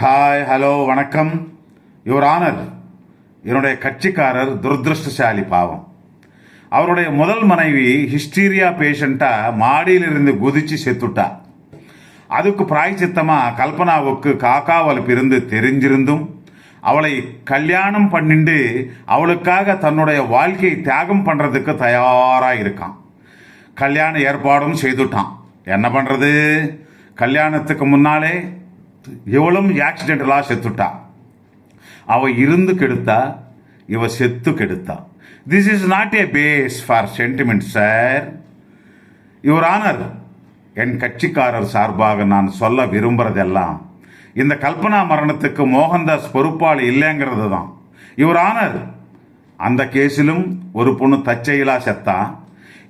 Hi hello வணக்கம். Your honour என்னுடைய கட்சிக்காரர் துரதிருஷ்டசாலி பாவம். அவருடைய முதல் மனைவி ஹிஸ்டீரியா பேஷண்ட்டாக மாடியிலிருந்து குதிச்சு செத்துட்டா. அதுக்கு பிராய்ச்சித்தமாக கல்பனாவுக்கு காக்காவல் பிறந்து தெரிஞ்சிருந்தும் அவளை கல்யாணம் பண்ணிண்டு அவளுக்காக தன்னுடைய வாழ்க்கையை தியாகம் பண்ணுறதுக்கு தயாராக இருக்கான். கல்யாண ஏற்பாடும் செய்துட்டான். என்ன பண்ணுறது கல்யாணத்துக்கு முன்னாலே இவளும் ஆக்சிடென்டலாக செத்துட்டா. அவள் இருந்து கெடுத்தா இவ செத்து கெடுத்தா. This is not a place for sentiment sir your honour என் கட்சிக்காரர் சார்பாக நான் சொல்ல விரும்புறதெல்லாம் இந்த கல்பனா மரணத்துக்கு மோகன்தாஸ் பொறுப்பாளி இல்லைங்கிறது தான். யுவர் ஆனர் அந்த கேஸிலும் ஒரு பொண்ணு தச்சையிலா செத்தா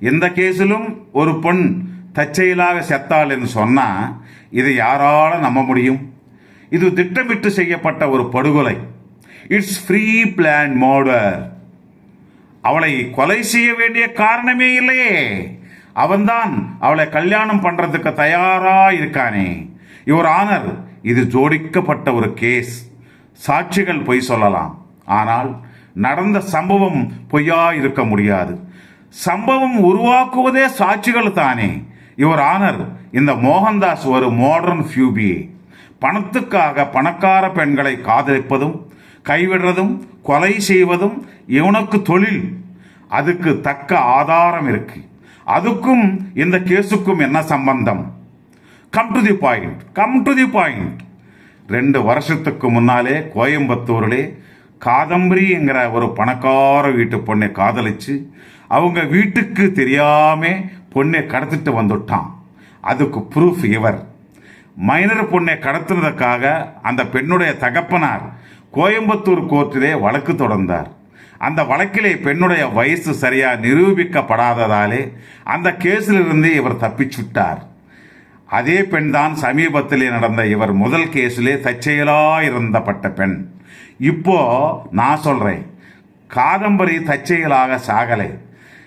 இந்த கேஸிலும் ஒரு பொண் தற்செயலாக என்று சொன்னா இதை யாரால நம்ப முடியும்? இது திட்டமிட்டு செய்யப்பட்ட ஒரு படுகொலை. இட்ஸ் ஃப்ரீ பிளான் மோடர் அவளை கொலை செய்ய வேண்டிய காரணமே இல்லையே. அவன்தான் அவளை கல்யாணம் பண்றதுக்கு தயாரா இருக்கானே. யுவர் ஆனர் இது ஜோடிக்கப்பட்ட ஒரு கேஸ் சாட்சிகள் பொய் சொல்லலாம். ஆனால் நடந்த சம்பவம் பொய்யா இருக்க முடியாது. சம்பவம் உருவாக்குவதே சாட்சிகள் தானே. Your honour. இந்த மோகன்தாஸ் ஒரு மாடர்ன் ஃபியூபி பணத்துக்காக பணக்கார பெண்களை காதலிப்பதும் கைவிடுறதும் கொலை செய்வதும் இவனுக்கு தொழில். அதுக்கு தக்க ஆதாரம் இருக்கு. அதுக்கும் இந்த கேஸுக்கும் என்ன சம்பந்தம்? Come to the point come to the point ரெண்டு வருஷத்துக்கு முன்னாலே கோயம்புத்தூரிலே காதம்பரிங்கிற ஒரு பணக்கார வீட்டு பொண்ணை காதலிச்சு அவங்க வீட்டுக்கு தெரியாம பொண்ணை கடத்திட்டு வந்துட்டான். அதுக்கு ப்ரூஃப் இவர். மைனர் பொண்ணை கடத்துனதுக்காக அந்த பெண்ணுடைய தகப்பனார் கோயம்புத்தூர் கோர்ட்டிலே வழக்கு தொடர்ந்தார். அந்த வழக்கிலே பெண்ணுடைய வயசு சரியா நிரூபிக்கப்படாததாலே அந்த கேஸிலிருந்து இவர் தப்பிச்சுட்டார். அதே பெண் தான் சமீபத்திலே நடந்த இவர் முதல் கேஸிலே தற்செயலா இருந்தப்பட்ட பெண். இப்போ நான் சொல்றேன் காதம்பரி தற்செயலாக சாகலை.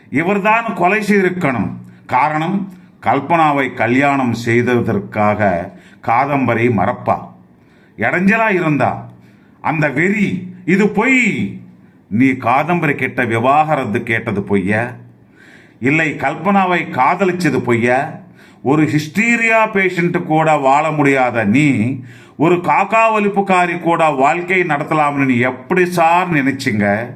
இவர்தான் கொலை செய்திருக்கணும். காரணம் கல்பனாவை கல்யாணம் செய்ததற்காக காதம்பரி மறப்பா. இடைஞ்சலா இருந்தா அந்த வெறி இது பொய். நீ காதம்பரி கிட்ட விவாகரத்து கேட்டது பொய்ய? இல்லை கல்பனாவை காதலிச்சது பொய்ய? ஒரு ஹிஸ்டீரியா பேஷண்ட் கூட வாழ முடியாத நீ ஒரு காக்கா ஒலிப்புக்காரி கூட வாழ்க்கை நடத்தலாம்னு நீ எப்படி sir நினைச்சிங்க?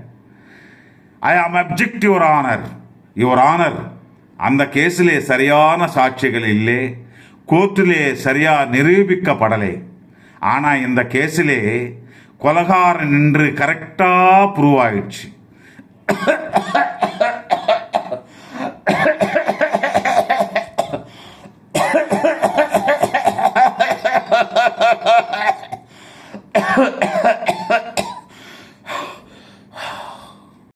I am object your honour your honour அந்த கேஸிலே சரியான சாட்சிகள் இல்லை. கோர்ட்டிலே சரியா நிரூபிக்கப்படலை. ஆனால் இந்த கேஸிலே கொலகாரன் நின்று கரெக்டாக ப்ரூவ் ஆயிடுச்சு.